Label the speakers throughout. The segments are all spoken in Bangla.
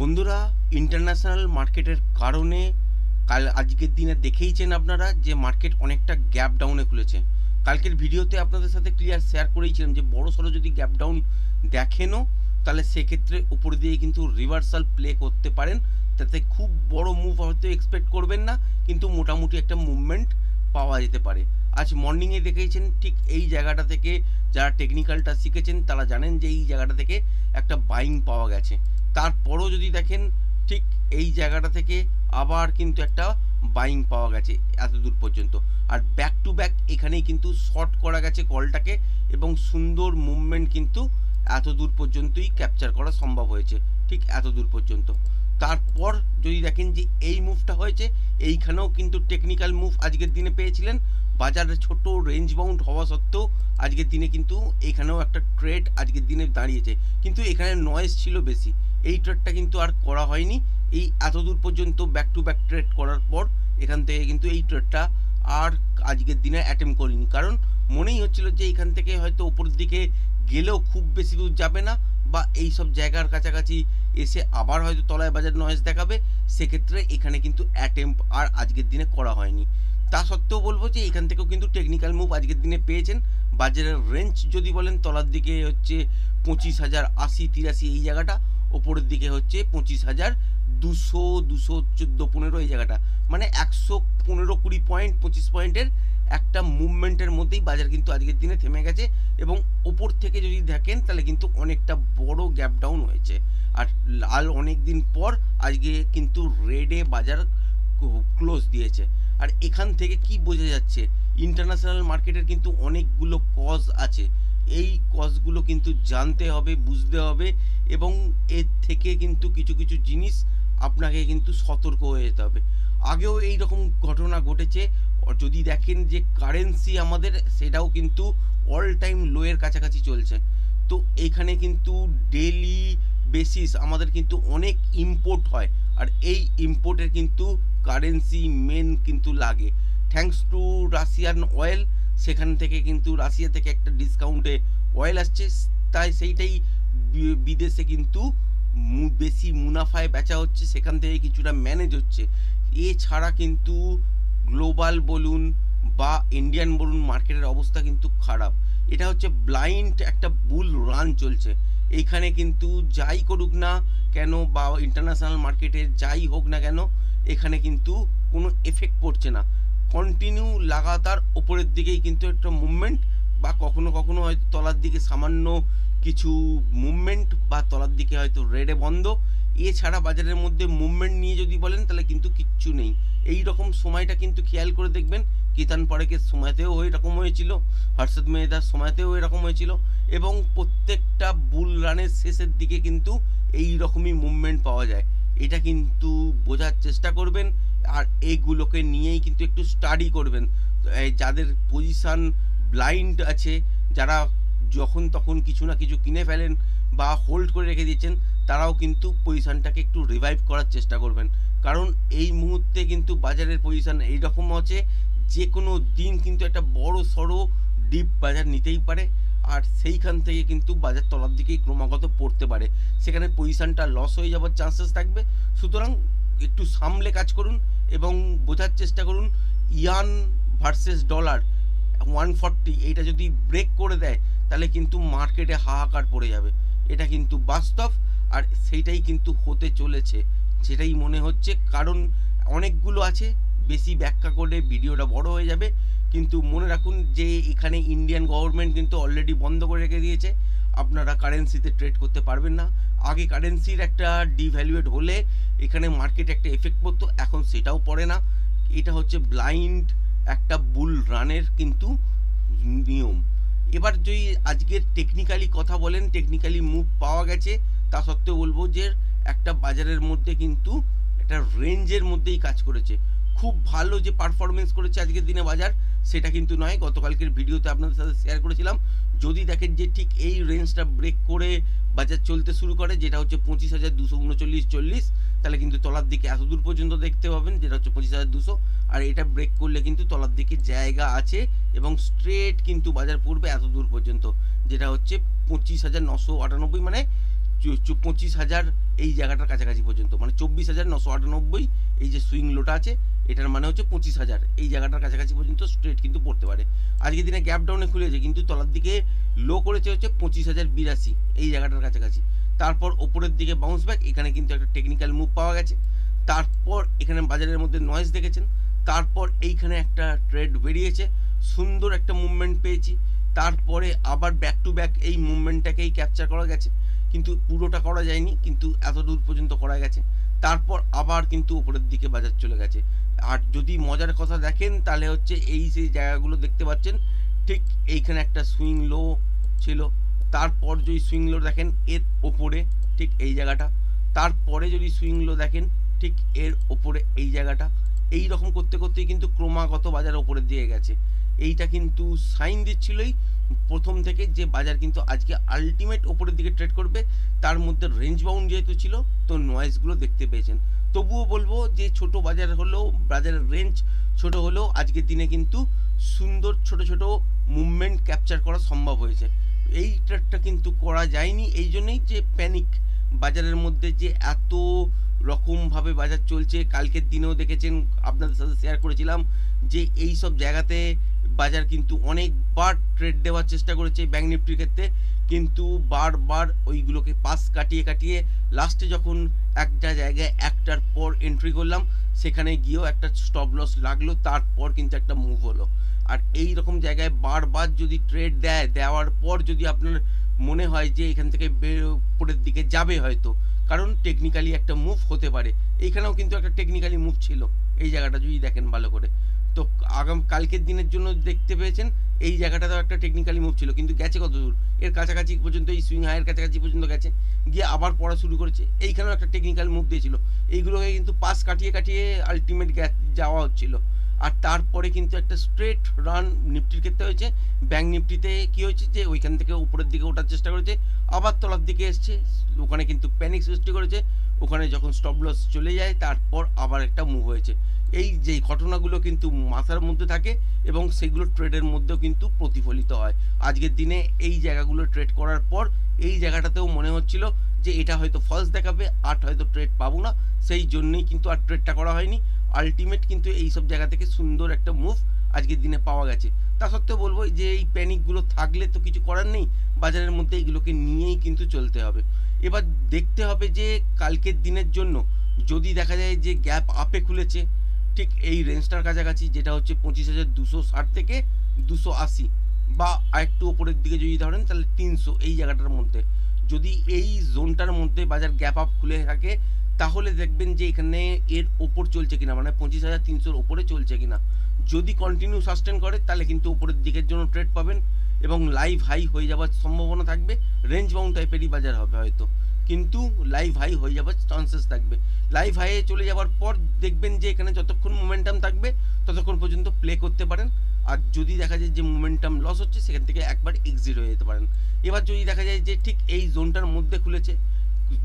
Speaker 1: বন্ধুরা ইন্টারন্যাশনাল মার্কেটের কারণে কাল আজকের দিনে দেখেইছেন আপনারা যে মার্কেট অনেকটা গ্যাপ ডাউনে খুলেছে। কালকের ভিডিওতে আপনাদের সাথে ক্লিয়ার শেয়ার করেইছিলাম যে বড় সড়ো যদি গ্যাপ ডাউন দেখেনও, তাহলে সেক্ষেত্রে উপর দিয়ে কিন্তু রিভার্সাল প্লে করতে পারেন। তাতে খুব বড় মুভ হয়তো এক্সপেক্ট করবেন না, কিন্তু মোটামুটি একটা মুভমেন্ট পাওয়া যেতে পারে। আজ মর্নিংয়ে দেখেইছেন ঠিক এই জায়গাটা থেকে যারা টেকনিক্যালটা শিখেছেন, তারা জানেন যে এই জায়গাটা থেকে একটা বাইং পাওয়া গেছে। তারপরও যদি দেখেন, ঠিক এই জায়গাটা থেকে আবার কিন্তু একটা বাইং পাওয়া গেছে এত দূর পর্যন্ত। আর ব্যাক টু ব্যাক এখানেই কিন্তু শর্ট করা গেছে কলটাকে এবং সুন্দর মুভমেন্ট কিন্তু এত দূর পর্যন্তই ক্যাপচার করা সম্ভব হয়েছে, ঠিক এত দূর পর্যন্ত। তারপর যদি দেখেন যে এই মুভটা হয়েছে, এইখানেও কিন্তু টেকনিক্যাল মুভ আজকের দিনে পেয়েছিলেন। বাজারে ছোট রেঞ্জ বাউন্ড হওয়া সত্ত্বেও আজকের দিনে কিন্তু এখানেও একটা ট্রেড আজকের দিনে দাঁড়িয়েছে। কিন্তু এখানে নয়েজ ছিল বেশি। এই ট্রেডটা কিন্তু আর করা হয়নি। এই এত দূর পর্যন্ত ব্যাক টু ব্যাক ট্রেড করার পর এখান থেকে কিন্তু এই ট্রেডটা আর আজকের দিনে অ্যাটেম্প করিনি। কারণ মনেই হচ্ছিল যে এখান থেকে হয়তো ওপরের দিকে গেলেও খুব বেশি দূর যাবে না বা এই সব জায়গার কাছাকাছি এসে আবার হয়তো তলায় বাজার নয়েজ দেখাবে। সেক্ষেত্রে এখানে কিন্তু অ্যাটেম্প আর আজকের দিনে করা হয়নি। তা সত্ত্বেও বলব যে এখান থেকেও কিন্তু টেকনিক্যাল মুভ আজকের দিনে পেয়েছেন। বাজারের রেঞ্জ যদি বলেন তলার দিকে হচ্ছে পঁচিশ হাজার আশি তিরাশি এই জায়গাটা। ওপরের দিকে হচ্ছে পঁচিশ হাজার দুশো দুশো চোদ্দ, পনেরো এই জায়গাটা। মানে একশো পনেরো কুড়ি পয়েন্ট, পঁচিশ পয়েন্টের একটা মুভমেন্টের মধ্যেই বাজার কিন্তু আজকের দিনে থেমে গেছে এবং ওপর থেকে যদি দেখেন তাহলে কিন্তু অনেকটা বড় গ্যাপ ডাউন হয়েছে। আর লাল অনেক দিন পর আজকে কিন্তু রেডে বাজার ক্লোজ দিয়েছে। আর এখান থেকে কি বোঝা যাচ্ছে? ইন্টারন্যাশনাল মার্কেটের কিন্তু অনেকগুলো কজ আছে। এই কজগুলো কিন্তু জানতে হবে, বুঝতে হবে এবং এর থেকে কিন্তু কিছু কিছু জিনিস আপনাকে কিন্তু সতর্ক হয়ে যেতে হবে। আগেও এই রকম ঘটনা ঘটেছে যদি দেখেন যে কারেন্সি আমাদের, সেটাও কিন্তু অল টাইম লোয়ের কাছাকাছি চলছে। তো এখানে কিন্তু ডেলি বেসিস আমাদের কিন্তু অনেক ইম্পোর্ট হয়, আর এই ইম্পোর্টের কিন্তু কারেন্সি মেন কিন্তু লাগে। থ্যাঙ্কস টু রাশিয়ান অয়েল সেখান থেকে কিন্তু রাশিয়া থেকে একটা ডিসকাউন্টে অয়েল আসছে। তাই সেইটাই বিদেশে কিন্তু বেশি মুনাফায় বেচা হচ্ছে, সেখান থেকে কিছুটা ম্যানেজ হচ্ছে। এছাড়া কিন্তু গ্লোবাল বলুন বা ইন্ডিয়ান বলুন মার্কেটের অবস্থা কিন্তু খারাপ। এটা হচ্ছে ব্লাইন্ড একটা বুল রান চলছে। এইখানে কিন্তু যাই করুক না কেন বা ইন্টারন্যাশনাল মার্কেটে যাই হোক না কেন, এখানে কিন্তু কোনো এফেক্ট পড়ছে না। কন্টিনিউ লাগাতার ওপরের দিকেই কিন্তু একটা মুভমেন্ট বা কখনো কখনো হয়তো তলার দিকে সামান্য কিছু মুভমেন্ট বা তলার দিকে হয়তো রেডে বন্ধ। এছাড়া বাজারের মধ্যে মুভমেন্ট নিয়ে যদি বলেন তাহলে কিন্তু কিচ্ছু নেই। এই রকম সময়টা কিন্তু খেয়াল করে দেখবেন, কিতান পরেকের সময়তেও ওই রকম হয়েছিল, হর্ষদ মেহদার সময়তেও এরকম হয়েছিল এবং প্রত্যেকটা বুল রানের শেষের দিকে কিন্তু এই রকমই মুভমেন্ট পাওয়া যায়। এটা কিন্তু বোঝার চেষ্টা করবেন। আর এইগুলোকে নিয়েই কিন্তু একটু স্টাডি করবেন। যাদের পজিশান ব্লাইন্ড আছে, যারা যখন তখন কিছু না কিছু কিনে ফেলেন বা হোল্ড করে রেখে দিয়েছেন তারাও কিন্তু পজিশানটাকে একটু রিভাইভ করার চেষ্টা করবেন। কারণ এই মুহূর্তে কিন্তু বাজারের পজিশন এইরকম আছে যে কোনো দিন কিন্তু একটা বড়, সড়ো ডিপ বাজার নিতেই পারে, আর সেইখান থেকে কিন্তু বাজার তলার দিকেই ক্রমাগত পড়তে পারে। সেখানে পজিশানটা লস হয়ে যাওয়ার চান্সেস থাকবে। সুতরাং একটু সামলে কাজ করুন এবং বোঝার চেষ্টা করুন, yen versus dollar one forty, এইটা যদি ব্রেক করে দেয়, তাহলে কিন্তু মার্কেটে হাহাকার পড়ে যাবে। এটা কিন্তু বাস্তব আর সেইটাই কিন্তু হতে চলেছে। সেটাই মনে হচ্ছে, কারণ অনেকগুলো আছে, বেশি ব্যাখ্যা করলে ভিডিওটা বড় হয়ে যাবে। কিন্তু মনে রাখুন যে এখানে ইন্ডিয়ান গভর্নমেন্ট কিন্তু অলরেডি বন্ধ করে রেখে দিয়েছে। আপনারা কারেন্সিতে ট্রেড করতে পারবেন না। আগে কারেন্সির একটা ডিভ্যালুয়েট হলে এখানে মার্কেটে একটা এফেক্ট পড়তো, এখন সেটাও পড়ে না। এটা হচ্ছে ব্লাইন্ড একটা বুল রানের কিন্তু নিয়ম। এবার যদি আজকের টেকনিক্যালি কথা বলেন টেকনিক্যালি মুভ পাওয়া গেছে, তা সত্ত্বেও বলব যে একটা বাজারের মধ্যে কিন্তু একটা রেঞ্জের মধ্যেই কাজ করেছে। খুব ভালো যে পারফরমেন্স করেছে আজকের দিনে বাজার, সেটা কিন্তু নয়। গতকালকের ভিডিওতে আপনাদের সাথে শেয়ার করেছিলাম। যদি দেখেন যে ঠিক এই রেঞ্জটা ব্রেক করে বাজার চলতে শুরু করে, যেটা হচ্ছে পঁচিশ হাজার দুশো উনচল্লিশ, চল্লিশ, তাহলে কিন্তু তলার দিকে এত দূর পর্যন্ত দেখতে পাবেন যেটা হচ্ছে পঁচিশ হাজার দুশো। আর এটা ব্রেক করলে কিন্তু তলার দিকে জায়গা আছে এবং স্ট্রেট কিন্তু বাজার পড়বে এত দূর পর্যন্ত, যেটা হচ্ছে পঁচিশ হাজার নশো আটানব্বই। মানে পঁচিশ হাজার এই জায়গাটার কাছাকাছি পর্যন্ত। মানে চব্বিশ হাজার নশো আটানব্বই এই যে সুইং লোটা আছে, এটার মানে হচ্ছে পঁচিশ হাজার। এই জায়গাটার কাছাকাছি পর্যন্ত স্ট্রেট কিন্তু পড়তে পারে। আজকের দিনে গ্যাপ ডাউনে খুলেছে, কিন্তু তলার দিকে লো করেছে হচ্ছে পঁচিশ হাজার বিরাশি এই জায়গাটার কাছাকাছি। তারপর ওপরের দিকে বাউন্স ব্যাক এখানে কিন্তু একটা টেকনিক্যাল মুভ পাওয়া গেছে। তারপর এখানে বাজারের মধ্যে নয়েজ দেখেছেন। তারপর এইখানে একটা ট্রেড বেরিয়েছে। সুন্দর একটা মুভমেন্ট পেয়েছি। তারপরে আবার ব্যাক টু ব্যাক এই মুভমেন্টটাকেই ক্যাপচার করা গেছে। কিন্তু পুরোটা করা যায়নি, কিন্তু এত দূর পর্যন্ত করা গেছে। তারপর আবার কিন্তু উপরের দিকে বাজার চলে গেছে। আর যদি মজার কথা দেখেন, তাহলে হচ্ছে এই যে জায়গাগুলো দেখতে পাচ্ছেন, ঠিক এইখানে একটা সুইং লো ছিল। তারপর যদি সুইং লো দেখেন, এর ওপরে ঠিক এই জায়গাটা। তারপরে যদি সুইং লো দেখেন, ঠিক এর ওপরে এই জায়গাটা। এই রকম করতে করতেই কিন্তু ক্রমাগত বাজার ওপরের দিকে গেছে। এইটা কিন্তু সাইন দিচ্ছিলই প্রথম থেকে যে বাজার কিন্তু আজকে আলটিমেট ওপরের দিকে ট্রেড করবে, তার মধ্যে রেঞ্জ বাউন্ড যেহেতু ছিল, তো নয়েজগুলো দেখতে পেয়েছেন। তবুও বলব যে ছোট বাজার হলেও, বাজারের রেঞ্জ ছোট হলেও আজকের দিনে কিন্তু সুন্দর ছোট ছোট মুভমেন্ট ক্যাপচার করা সম্ভব হয়েছে। এই ট্রেডটা কিন্তু করা যায়নি, এই জন্যেই যে প্যানিক বাজারের মধ্যে যে এত রকমভাবে বাজার চলছে। কালকের দিনেও দেখেছেন, আপনাদের সাথে শেয়ার করেছিলাম যে এই সব জায়গাতে বাজার কিন্তু অনেকবার ট্রেড দেওয়ার চেষ্টা করেছে ব্যাঙ্ক নিফটির ক্ষেত্রে। কিন্তু বারবার ওইগুলোকে পাস কাটিয়ে কাটিয়ে লাস্টে যখন একটা জায়গায় একটার পর এন্ট্রি করলাম, সেখানে গিয়েও একটা স্টপ লস লাগল, তারপর কিন্তু একটা মুভ হলো। আর এই রকম জায়গায় বারবার যদি ট্রেড দেয়, দেওয়ার পর যদি আপনার মনে হয় যে এখান থেকে উপরের দিকে যাবে হয়তো, কারণ টেকনিক্যালি একটা মুভ হতে পারে। এইখানেও কিন্তু একটা টেকনিক্যালি মুভ ছিল। এই জায়গাটা যদি দেখেন ভালো করে। তো আগাম, কালকের দিনের জন্য দেখতে পেয়েছেন, এই জায়গাটাতেও একটা টেকনিক্যালি মুভ ছিল, কিন্তু গেছে কত দূর? এর কাছাকাছি পর্যন্ত, এই সুইং হাইয়ের কাছাকাছি পর্যন্ত গেছে, গিয়ে আবার পড়া শুরু করেছে, এইখানেও একটা টেকনিক্যাল মুভ দিয়েছিল। এইগুলোকে কিন্তু পাস কাটিয়ে কাটিয়ে আলটিমেট যাওয়া হচ্ছিল। আর তারপরে কিন্তু একটা স্ট্রেট রান নিফটির ক্ষেত্রে হয়েছে ব্যাঙ্ক নিফটিতে কী হয়েছে যে, ওইখান থেকে উপরের দিকে ওঠার চেষ্টা করেছে, আবার তলার দিকে এসছে, ওখানে কিন্তু প্যানিক সৃষ্টি করেছে ওখানে যখন স্টপ লস চলে যায়, তারপর আবার একটা মুভ হয়েছে। এই যে ঘটনাগুলো কিন্তু মাথার মধ্যে থাকে এবং সেগুলো ট্রেডের মধ্যেও কিন্তু প্রতিফলিত হয়। আজকের দিনে এই জায়গাগুলো ট্রেড করার পর এই জায়গাটাতেও মনে হচ্ছিল যে এটা হয়তো ফলস দেখাবে, আর হয়তো ট্রেড পাবো না। সেই জন্যই কিন্তু আর ট্রেডটা করা হয়নি। আলটিমেট কিন্তু এই সব জায়গা থেকে সুন্দর একটা মুভ আজকের দিনে পাওয়া গেছে। তা সত্ত্বেও বলব যে এই প্যানিকগুলো থাকলে তো কিছু করার নেই। বাজারের মধ্যে এইগুলোকে নিয়েই কিন্তু চলতে হবে। এবার দেখতে হবে যে কালকের দিনের জন্য যদি দেখা যায় যে গ্যাপ আপে খুলেছে, ঠিক এই রেঞ্জটার কাছাকাছি যেটা হচ্ছে পঁচিশ হাজার দুশো ষাট থেকে দুশো আশি বা আরেকটু ওপরের দিকে যদি ধরেন তাহলে তিনশো এই জায়গাটার মধ্যে। যদি এই জোনটার মধ্যে বাজার গ্যাপ আপ খুলে থাকে, তাহলে দেখবেন যে এখানে এর ওপর চলছে কিনা মানে পঁচিশ হাজার তিনশোর ওপরে চলছে কিনা। যদি কন্টিনিউ সাস্টেন করে, তাহলে কিন্তু উপরের দিকের জন্য ট্রেড পাবেন এবং লাইভ হাই হয়ে যাওয়ার সম্ভাবনা থাকবে। রেঞ্জ বাউন্ড টাইপেরই বাজার হবে হয়তো। কিন্তু লাইভ হাই হয়ে যাওয়ার চান্সেস থাকবে। লাইভ হাইয়ে চলে যাওয়ার পর দেখবেন যে এখানে যতক্ষণ মোমেন্টাম থাকবে, ততক্ষণ পর্যন্ত প্লে করতে পারেন। আর যদি দেখা যায় যে মোমেন্টাম লস হচ্ছে, সেখান থেকে একবার এক্সিট হয়ে যেতে পারেন। এবার যদি দেখা যায় যে ঠিক এই জোনটার মধ্যে খুলেছে,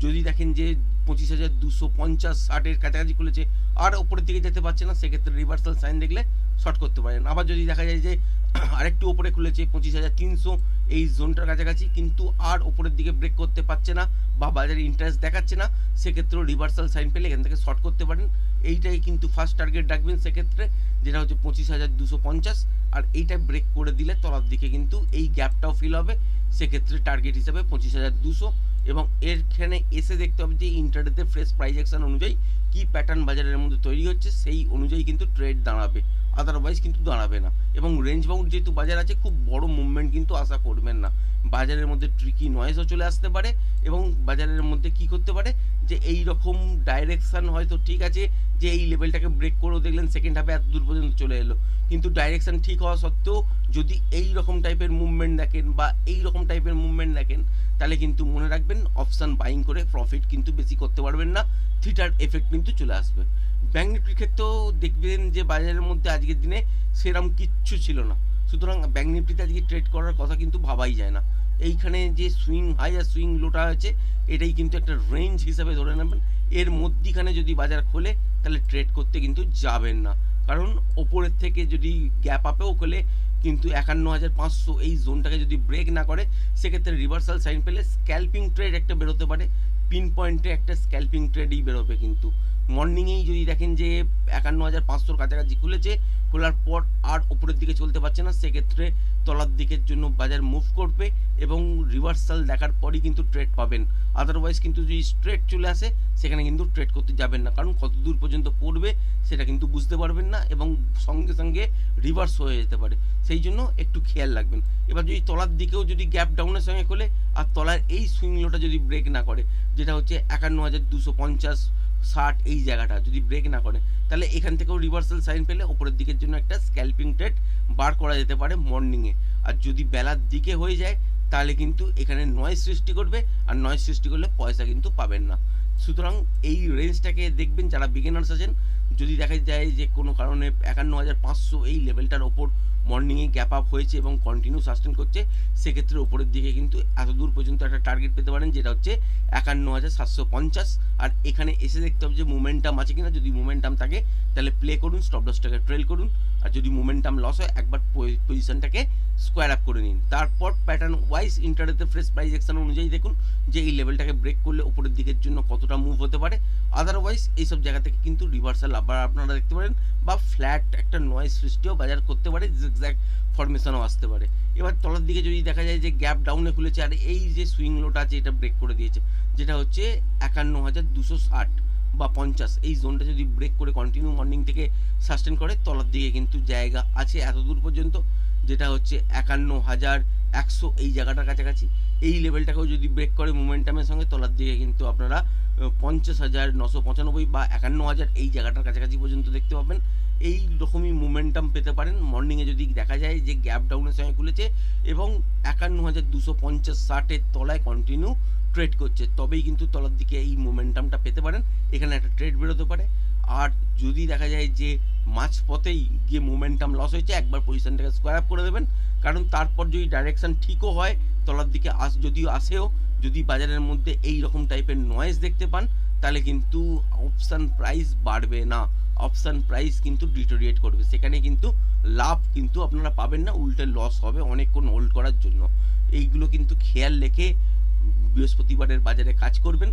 Speaker 1: যদি দেখেন যে পঁচিশ হাজার দুশো পঞ্চাশ ষাটের কাছাকাছি খুলেছে, আর ওপরের দিকে যেতে পারছে না, সেক্ষেত্রে রিভার্সাল সাইন দেখলে শর্ট করতে পারেন। আবার যদি দেখা যায় যে আরেকটু ওপরে খুলেছে পঁচিশ হাজার তিনশো, এই জোনটার কাছাকাছি কিন্তু আর ওপরের দিকে ব্রেক করতে পারছে না বা বাজারে ইন্টারেস্ট দেখাচ্ছে না, সেক্ষেত্রেও রিভার্সাল সাইন পেলে এখান থেকে শর্ট করতে পারেন। এইটাই কিন্তু ফার্স্ট টার্গেট রাখবেন সেক্ষেত্রে, যেটা হচ্ছে পঁচিশ হাজার দুশো পঞ্চাশ। আর এইটা ব্রেক করে দিলে তলার দিকে কিন্তু এই গ্যাপটাও ফিল হবে। সেক্ষেত্রে টার্গেট হিসাবে পঁচিশ হাজার দুশো এবং এরখানে এসে দেখতে হবে যে ইন্টারনেটে ফ্রেশ প্রাইজেকশন অনুযায়ী কী প্যাটার্ন বাজারের মধ্যে তৈরি হচ্ছে, সেই অনুযায়ী কিন্তু ট্রেড দাঁড়াবে। আদারওয়াইজ কিন্তু দাঁড়াবে না। এবং রেঞ্জ বাউন্ড যেহেতু বাজার আছে, খুব বড় মুভমেন্ট কিন্তু আশা করবেন না। বাজারের মধ্যে ট্রিকি নয়েজও চলে আসতে পারে এবং বাজারের মধ্যে কি করতে পারে? যে এই রকম ডাইরেকশন হয়তো ঠিক আছে, যে এই লেভেলটাকে ব্রেক করেও দেখলেন সেকেন্ড হাফে এত দূর পর্যন্ত চলে এলো। কিন্তু ডাইরেকশান ঠিক হওয়া সত্ত্বেও যদি এই রকম টাইপের মুভমেন্ট দেখেন বা এই রকম টাইপের মুভমেন্ট দেখেন, তাহলে কিন্তু মনে রাখবেন অপশান বাইং করে প্রফিট কিন্তু বেশি করতে পারবেন না। থিটার এফেক্ট কিন্তু চলে আসবে। ব্যাঙ্ক নিফটির ক্ষেত্রেও দেখবেন যে বাজারের মধ্যে আজকের দিনে সেরম কিচ্ছু ছিল না। সুতরাং ব্যাঙ্ক নিফটিতে আজকে ট্রেড করার কথা কিন্তু ভাবাই যায় না। এইখানে যে সুইং হাই আর সুইং লোটা আছে, এটাই কিন্তু একটা রেঞ্জ হিসাবে ধরে নেবেন। এর মধ্যিখানে যদি বাজার খোলে, তাহলে ট্রেড করতে কিন্তু যাবেন না। কারণ ওপরের থেকে যদি গ্যাপ আপেও খোলে, কিন্তু একান্ন হাজার পাঁচশো এই জোনটাকে যদি ব্রেক না করে, সেক্ষেত্রে রিভার্সাল সাইন পেলে স্ক্যাল্পিং ট্রেড একটা বেরোতে পারে। পিন পয়েন্টে একটা স্ক্যাল্পিং ট্রেডই বেরোবে কিন্তু। মর্নিংয়েই যদি দেখেন যে একান্ন হাজার পাঁচশোর কাছাকাছি খুলেছে, খোলার পর আর ওপরের দিকে চলতে পারছে না। সেক্ষেত্রে তলার দিকের জন্য বাজার মুভ করবে এবং রিভার্সাল দেখার পরই কিন্তু ট্রেড পাবেন। আদারওয়াইজ কিন্তু যদি স্ট্রেট চলে আসে, সেখানে কিন্তু ট্রেড করতে যাবেন না। কারণ কত দূর পর্যন্ত পড়বে সেটা কিন্তু বুঝতে পারবেন না এবং সঙ্গে সঙ্গে রিভার্স হয়ে যেতে পারে। সেই জন্য একটু খেয়াল রাখবেন। এবার যদি তলার দিকেও যদি গ্যাপ ডাউনের সঙ্গে খোলে, আর তলার এই সুইং লোটা যদি ব্রেক না করে, যেটা হচ্ছে একান্ন হাজার দুশো পঞ্চাশ ষাট এই জায়গাটা যদি ব্রেক না করে, তাহলে এখান থেকেও রিভার্সাল সাইন পেলে ওপরের দিকের জন্য একটা স্ক্যালপিং ট্রেড বার করা যেতে পারে মর্নিংয়ে আর যদি বেলার দিকে হয়ে যায়, তাহলে কিন্তু এখানে নয় সৃষ্টি করবে, আর নয় সৃষ্টি করলে পয়সা কিন্তু পাবেন না। সুতরাং এই রেঞ্জটাকে দেখবেন, যারা বিগিনার্স আছেন যদি দেখা যায় যে কোনো কারণে একান্ন হাজার পাঁচশো এই লেভেলটার ওপর মর্নিংয়ে গ্যাপ আপ হয়েছে এবং কন্টিনিউ সাস্টেন করছে, সেক্ষেত্রে ওপরের দিকে কিন্তু এত দূর পর্যন্ত একটা টার্গেট পেতে পারেন, যেটা হচ্ছে একান্ন হাজার সাতশো পঞ্চাশ। আর এখানে এসে দেখতে হবে যে মোমেন্টাম আছে কিনা। যদি মোমেন্টাম থাকে, তাহলে প্লে করুন স্টপ লসটাকে ট্রেল করুন। আর যদি মোমেন্টাম লস হয়, একবার পজিশনটাকে স্কোয়ার আপ করে নিন। তারপর প্যাটার্ন ওয়াইজ ইন্টারনেটে ফ্রেশ প্রাইস অ্যাকশন অনুযায়ী দেখুন যে এই লেভেলটাকে ব্রেক করলে উপরের দিকের জন্য কতটা মুভ হতে পারে। আদারওয়াইজ এইসব জায়গা থেকে কিন্তু রিভার্সাল আবার আপনারা দেখতে পারেন, বা ফ্ল্যাট একটা নয়েজ সৃষ্টিও বাজার করতে পারে জিগজ্যাগ ফরমেশনও আসতে পারে। এবার তলার দিকে যদি দেখা যায় যে গ্যাপ ডাউনে খুলেছে, আর এই যে সুইং লোটা আছে, এটা ব্রেক করে দিয়েছে, যেটা হচ্ছে একান্ন হাজার দুশো ষাট বা পঞ্চাশ। এই জোনটা যদি ব্রেক করে কন্টিনিউ মর্নিং থেকে সাস্টেন করে, তলার দিকে কিন্তু জায়গা আছে এত দূর পর্যন্ত, যেটা হচ্ছে একান্ন হাজার একশো এই জায়গাটার কাছাকাছি। এই লেভেলটাকেও যদি ব্রেক করে মোমেন্টামের সঙ্গে, তলার দিকে কিন্তু আপনারা পঞ্চাশ হাজার, নশো পঁচানব্বই বা একান্ন হাজার এই জায়গাটার কাছাকাছি পর্যন্ত দেখতে পাবেন। এই রকমই মোমেন্টাম পেতে পারেন। মর্নিংয়ে যদি দেখা যায় যে গ্যাপ ডাউনের সঙ্গে খুলেছে এবং একান্ন হাজার দুশো পঞ্চাশ ষাটের তলায় কন্টিনিউ ট্রেড করছে, তবেই কিন্তু তলার দিকে এই মোমেন্টামটা পেতে পারেন। এখানে একটা ট্রেড বেরোতে পারে। আর যদি দেখা যায় যে মাঝ পথেই গিয়ে মোমেন্টাম লস হয়েছে, একবার পজিশনটাকে স্কোয়ার আপ করে দেবেন। কারণ তারপর যদি ডাইরেকশন ঠিকও হয়, তলার দিকে আস যদিও আসেও, যদি বাজারের মধ্যে এই রকম টাইপের নয়েজ দেখতে পান, তাহলে কিন্তু অপশান প্রাইস বাড়বে না। অপশান প্রাইস কিন্তু ডিটোরিয়েট করবে। সেখানে কিন্তু লাভ কিন্তু আপনারা পাবেন না, উল্টে লস হবে অনেকক্ষণ হোল্ড করার জন্য। এইগুলো কিন্তু খেয়াল রেখে বৃহস্পতিবারের বাজারে কাজ করবেন।